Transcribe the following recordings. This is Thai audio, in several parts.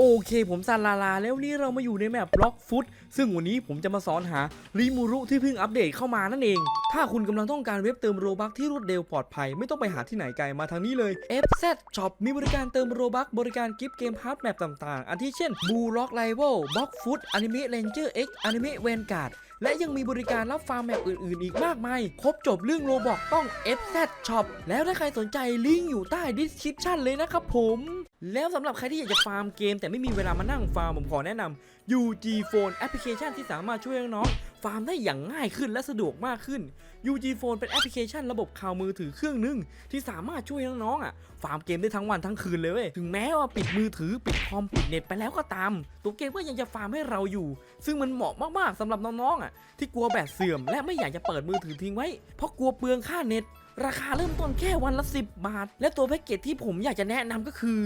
โอเคผมซันลาลาแล้วนี่เรามาอยู่ในแมปบล็อกฟุตซึ่งวันนี้ผมจะมาสอนหารีมูรุที่เพิ่งอัปเดตเข้ามานั่นเองถ้าคุณกำลังต้องการเว็บเติมโรบักที่รวดเร็วปลอดภัย ไม่ต้องไปหาที่ไหนไกลมาทางนี้เลย FZ Shop มีบริการเติมโรบักบริการกิฟต์เกมพาร์ทแมปต่างๆ อันที่เช่นบูล็อกไลเวลบล็อกฟุตอนิเมะเรนเจอร์เอ็กอนิเมะแวนการ์ดและยังมีบริการรับฟาร์มแมปอื่นๆ อีกมากมาย ครบจบเรื่องโรบอกต้อง FZ Shop แล้วถ้าใครสนใจลิงก์อยู่ใต้ description เลยนะครับผม แล้วสำหรับใครที่อยากจะฟาร์มเกม แต่ไม่มีเวลามานั่งฟาร์มผมขอแนะนำ UG Phone แอปพลิเคชันที่สามารถช่วยน้องๆฟาร์มได้อย่างง่ายขึ้นและสะดวกมากขึ้น UG Phone เป็นแอปพลิเคชันระบบข่าวมือถือเครื่องหนึง ที่สามารถช่วยน้องๆอะฟาร์มเกมได้ทั้งวันทั้งคืนเลยเว้ยถึงแม้ว่าปิดมือถือปิดคอมปิดเน็ตไปแล้วก็ตาม ตัวเกมก็ยังจะฟาร์มให้เราอยู่ ซึ่งมันเหมาะมากๆสำหรับน้องๆอะที่กลัวแบตเสื่อม และไม่อยากจะเปิดมือถือทิ้งไว้เพราะกลัวเปลืองค่าเน็ต ราคาเริ่มต้นแค่วันละ 10 บาท และตัวแพ็กเกจที่ผมอยากจะแนะนำก็คือ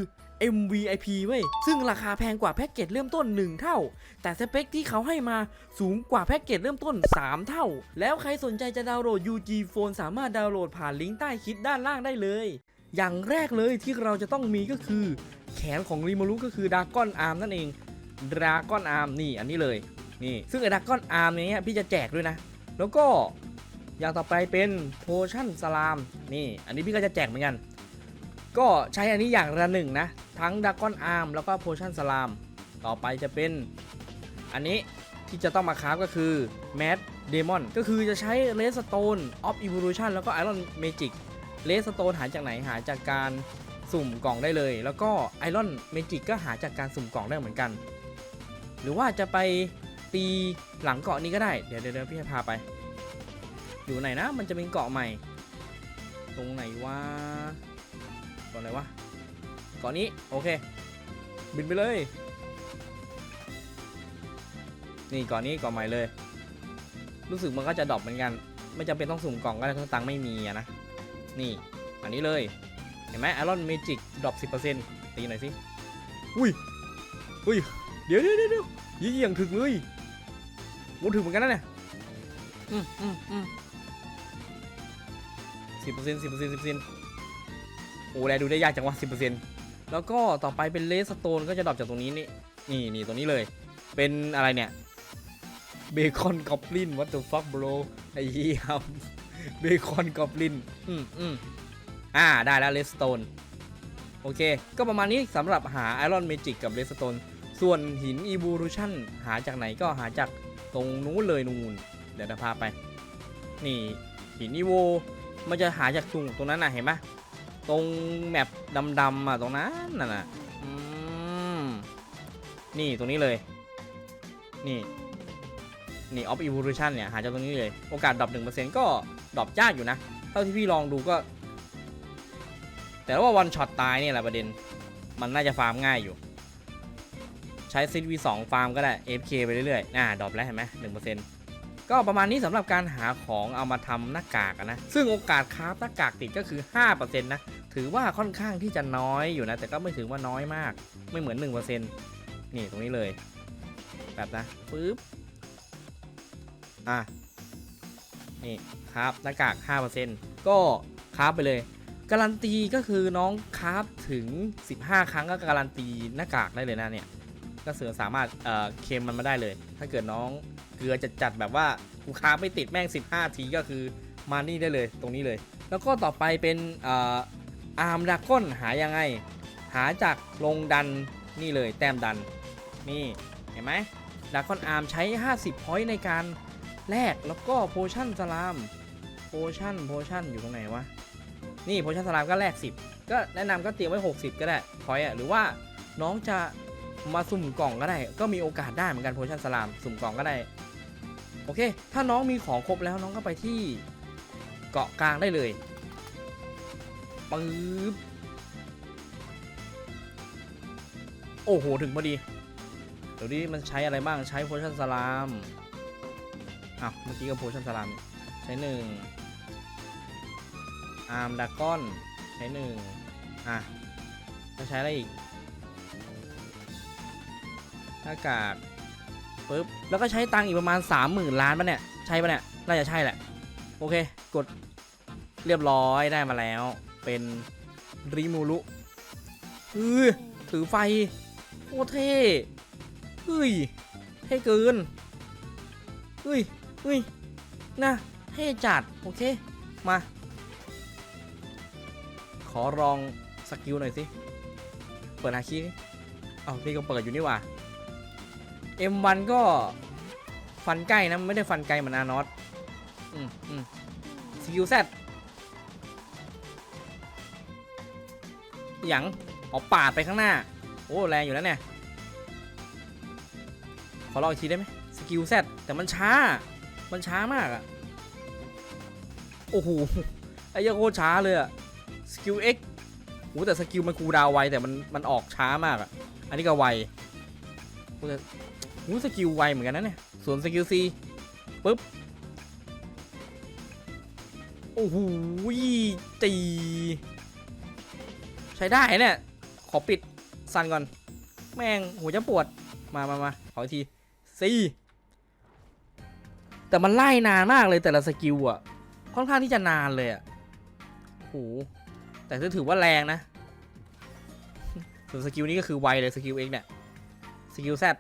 MVIP เว้ย ซึ่งราคาแพงกว่าแพ็กเกจเริ่มต้น 1 เท่า แต่สเปคที่เขาให้มาสูงกว่าแพ็กเกจเริ่มต้น 3 เท่า แล้วใครสนใจจะดาวน์โหลด UG Phone สามารถดาวน์โหลดผ่านลิงก์ใต้คลิปด้านล่างได้เลย อย่างแรกเลยที่เราจะต้องมีก็คือ แขนของริมารุก็คือดากอนอาร์มนั่นเองดาก้อนอาร์มนี่อันนี้เลยนี่ซึ่งไอ้ดากอนอาร์มเนี้ยพี่จะแจกด้วยนะ แล้วก็ อย่างต่อไปเป็นโพชั่นสลามนี่ อันนี้พี่ก็จะแจกเหมือนกัน ก็ใช้อันนี้อย่างละหนึ่งนะ ทั้งดากอนอาร์มแล้วก็โพชั่นสลาม ต่อไปจะเป็น อันนี้ที่จะต้องมาคราฟก็คือแมดเดมอนก็คือจะใช้เลสโตนออฟอิ o ลูชันแล้วก็ไอรอนเมจิกเลสโตนหาจากไหนหาจากการสุ่มกล่องได้เลย แล้วก็ไอรอนเมจิกก็หาจากการสุ่มกล่องได้เหมือนกัน หรือว่าจะไปตีหลังเกาะนี้ก็ได้ เดี๋ยวเดี๋ยวพี่ให้พาไป อยู่ไหนนะ มันจะเป็นเกาะใหม่ ตรงไหนวะเกาะไหนวะเกาะนี้ โอเค บินไปเลย นี่เกาะนี้เกาะใหม่เลย รู้สึกมันก็จะดรอปเหมือนกัน ไม่จำเป็นต้องสุ่มกล่องก็ได้ถ้าตังค์ไม่มีอะนะ นี่ อันนี้เลย เห็นไหมไอรอนเมจิกดรอป10%ตีหน่อยสิ อุ้ย อุ้ย เดี๋ยวเดี๋ยวเดี๋ยวยี่ยี่อย่างถึงเลยโอ้ถึงเหมือนกันนะเนี่ย อืมอืมอืม สิบเปอร์เซ็นต์สิบเปอร์เซ็นต์สิบเปอร์เซ็นต์โอ้แลดูได้ยากจังวะสิบเปอร์เซ็นต์แล้วก็ต่อไปเป็นเลสโตนก็จะดรอปจากตรงนี้นี่นี่นี่ตรงนี้เลย เป็นอะไรเนี่ยเบคอนกอบลินวัตถุฟักโบรไอ้เหี้ยเบคอนกอบลินอืมอืมอ่าได้แล้วเลสโตนโอเค ก็ประมาณนี้สำหรับหาไอรอนเมจิกกับเลสโตนส่วนหินอีบูรูชันหาจากไหนก็หาจากตรงนู้นเลยนูนเดี๋ยวจะพาไป นี่หินอีโว มันจะหาจากตรงตรงนั้นน่ะเห็นไหมตรงแมปดำๆอะตรงนั้นน่ะนะนี่ตรงนี้เลย นี่ นี่ออฟ v o l u t i o n เนี่ย หาจากตรงนี้เลย โอกาสดรอป1%ก็ดรอปยากอยู่นะ เท่าที่พี่ลองดูก็ แต่ว่าวันช็อตตายเนี่ยแหละประเด็น มันน่าจะฟาร์มง่ายอยู่ ใช้ซิด V2 ฟาร์มก็ได้ FK ไปเรื่อยๆ อ่าดรอปแล้วเห็นไหม1% ก็ประมาณนี้สำหรับการหาของเอามาทำหน้ากากนะ ซึ่งโอกาสคราฟหน้ากากติดก็คือ 5%นะ ถือว่าค่อนข้างที่จะน้อยอยู่นะ แต่ก็ไม่ถือว่าน้อยมาก ไม่เหมือน 1%นี่ตรงนี้เลย แบบนะปึ๊บ อะ นี่ครับหน้ากาก 5%ก็คราฟไปเลย การันตีก็คือน้องคราฟถึง 15 ครั้งก็การันตีหน้ากากได้เลยนะเนี่ย ก็เสือสามารถเอ่อเคลมมันมาได้เลย ถ้าเกิดน้องเกลือจะจัดแบบว่ากูคราไม่ติดแม่ง 15 ทีก็คือมานี่ได้เลยตรงนี้เลย แล้วก็ต่อไปเป็นเอ่ออาร์มดากอนหายังไง หาจากลงดันนี่เลยแต้มดันนี่เห็นไหมดากอนอาร์มใช้ 50พอยต์ในการแรกแล้วก็โพชั่นสลามโพชั่นโพชั่นอยู่ตรงไหนวะนี่โพชั่นสลามก็แรก10 ก็แนะนำก็เตรียมไว้ 60 ก็ได้พอยอะหรือว่าน้องจะ มาสุ่มกล่องก็ได้ ก็มีโอกาสได้เหมือนกันโพชั่นสลามสุ่มกล่องก็ได้ โอเค ถ้าน้องมีของครบแล้วน้องก็ไปที่เกาะกลางได้เลยปึ๊บโอ้โห ถึงพอดี เดี๋ยวนี้มันใช้อะไรบ้าง ใช้โพชั่นสลาม อ้าว เมื่อกี้ก็โพชั่นสลัมใช้หนึ่งอาร์มดากอน ใช้หนึ่งอะจะใช้อะไรอีก หน้ากากปึ๊บแล้วก็ใช้ตังค์อีกประมาณ 30,000 ล้านป่ะเนี่ย ใช่ป่ะเนี่ย น่าจะใช่แหละ โอเค กดเรียบร้อยได้มาแล้ว เป็นริมูรุเออถือไฟโอ้เท่เฮ้ยเท่เกินเฮ้ยเฮ้ยนะเท่จัด โอเค มา ขอลองสกิลหน่อยสิ เปิดฮาคิดิเอานี่ก็เปิดอยู่นี่หว่า M1 ก็ฟันใกล้นะไม่ได้ฟันไกลเหมือนอานอสอืมอืมสกิลแซดหยังเอาปาดไปข้างหน้า โอ้ แรงอยู่แล้วเนี่ย ขอลองอีกทีได้ไหมสกิลแซดแต่มันช้า มันช้ามากอะโอ้โห ไอ้เยังโคตรช้าเลยอะสกิล X โอ้แต่สกิลมันคูดาวไวแต่มันมันออกช้ามากอะอันนี้ก็ไว โอ้แต่โอ้สกิลไวเหมือนกันนะเนี่ยส่วนสกิล C ปึ๊บ โอ้โหตี ใช้ได้เนี่ย ขอปิดซันก่อน แม่งหัวจะปวด มามามาขออีกทีซีแต่มันไล่นานมากเลยแต่ละสกิลอะค่อนข้างที่จะนานเลยอะโหแต่ก็ถือว่าแรงนะส่วนสกิลนี้ก็คือไวเลยสกิลเอ็กเนี่ย สกิลแซด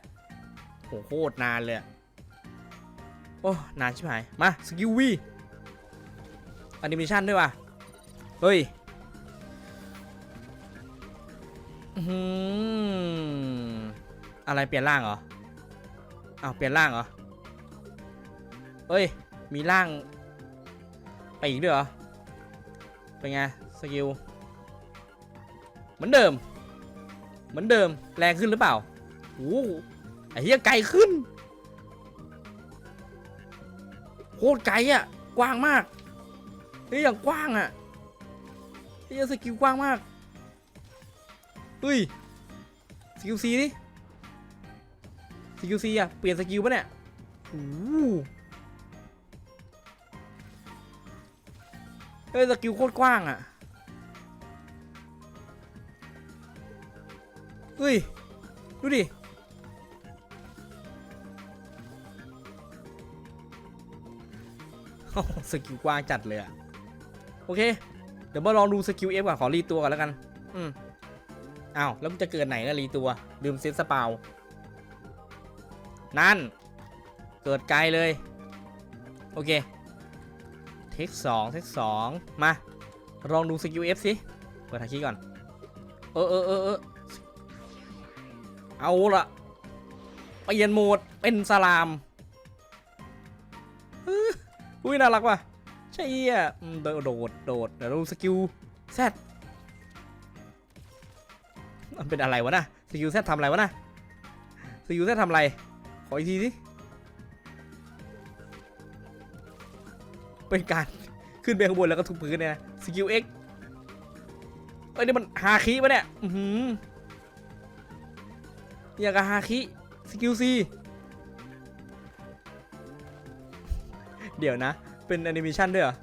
โหโคตรนานเลยโอ้นานชิบหาย มาสกิลวีแอนิเมชันด้วยว่ะ เฮ้ยอื้อหือะไรเปลี่ยนร่างเหรออ้าวเปลี่ยนร่างเหรอเฮ้ย มีร่าง ไปอีกด้วยเหรอ เป็นไง สกิล เหมือนเดิม เหมือนเดิม แรงขึ้นหรือเปล่าโอ้ ไอ้เหี้ยไกลขึ้นโคตรไกลอะ กว้างมากเฮ้ยอย่างกว้างอะเฮ้ยสกิลกว้างมากเฮ้ยสกิลซีดิสกิลซีอะ เปลี่ยนสกิลปะเนี่ยโอ้โหเฮ้ยสกิลโคตรกว้างอะเฮ้ย ดูดิ สกิลกว้างจัดเลยอะโอเค เดี๋ยวมาลองดูสกิล F ก่อนขอรีตัวก่อนแล้วกัน อืมอ้าวแล้วมันจะเกิดไหนนะรีตัวลืมเซตสปาวนั่น เกิดไกลเลย โอเค เทคสองเทคสองมา ลองดูสกิล F สิเปิดฮาคิก่อน เออเออเออเออเอาละเปลี่ยนโหมดเป็นสลาม อุ้ยน่ารักว่ะใช่อะอืมโดด โดด โดดเดี๋ยวดูสกิลแซดมันเป็นอะไรวะนะสกิลแซดทำอะไรวะนะสกิลแซดทำอะไร ขออีกทีสิเป็นการขึ้นไปข้างบนแล้วก็ทุบพื้นเนี่ยสกิลเอ็กเอ้ยนี่มันฮาคิปะเนี่ย อือหืออย่างกับฮาคิ สกิลซี เดี๋ยวนะ เป็นแอนิเมชันด้วยเหรอ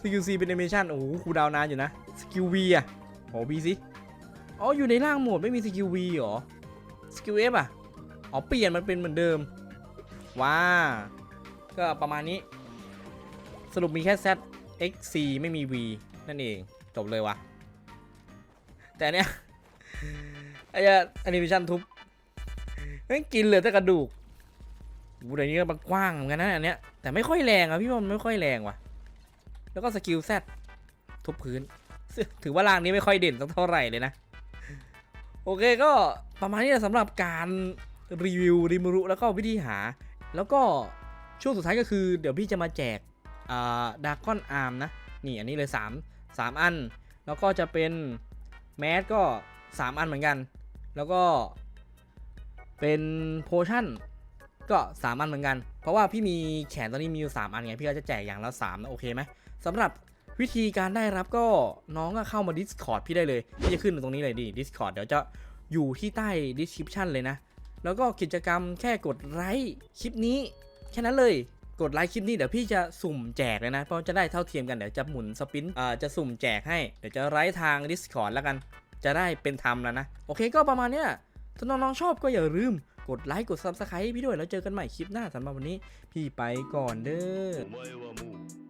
สกิลซีเป็นแอนิเมชันโอ้โหคูดาวนานอยู่นะสกิลวีอะโอ้บีสิอ๋ออยู่ในร่างโหมดไม่มีสกิลวีเหรอสกิลเอฟอะอ๋อเปลี่ยนมันเป็นเหมือนเดิมว้าก็ประมาณนี้ สรุปมีแค่ Z X C ไม่มี V นั่นเอง จบเลยวะแต่เนี้ยไอ้แอนิเมชันทุบแม่งกินเหลือแต่กระดูก อูเดี๋ยวนี้ก็มันกว้างเหมือนกันนะอันเนี้ยแต่ไม่ค่อยแรงอะพี่มันไม่ค่อยแรงว่ะ แล้วก็สกิลแซดทุบพื้น ถือว่าร่างนี้ไม่ค่อยเด่นสักเท่าไหร่เลยนะ โอเคก็ประมาณนี้แหละสำหรับการรีวิวริมรุแล้วก็วิธีหา แล้วก็ช่วงสุดท้ายก็คือ เดี๋ยวพี่จะมาแจกอ่าดากอนอาร์มนะ นี่อันนี้เลย 3 3 อัน แล้วก็จะเป็นแมสก็ 3 อันเหมือนกัน แล้วก็เป็นโพชั่น ก็สามอันเหมือนกัน เพราะว่าพี่มีแขนตอนนี้มีอยู่สามอันไงพี่ก็จะแจกอย่างละสามนะโอเคไหมสำหรับวิธีการได้รับก็น้องก็เข้ามา Discord พี่ได้เลย พี่จะขึ้นตรงนี้เลยดิ Discord เดี๋ยวจะอยู่ที่ใต้ description เลยนะ แล้วก็กิจกรรมแค่กดไลค์คลิปนี้ แค่นั้นเลยกดไลค์คลิปนี้เดี๋ยวพี่จะสุ่มแจกเลยนะ เพราะจะได้เท่าเทียมกันเดี๋ยวจะหมุนสปินอ่าจะสุ่มแจกให้ เดี๋ยวจะไลค์ทาง Discord แล้วกัน จะได้เป็นธรรมแล้วนะ โอเคก็ประมาณเนี้ยถ้าน้องๆชอบก็อย่าลืม กดไลค์กดซับสไครต์พี่ด้วยแล้วเจอกันใหม่คลิปหน้าสำหรับวันนี้ พี่ไปก่อนเด้อ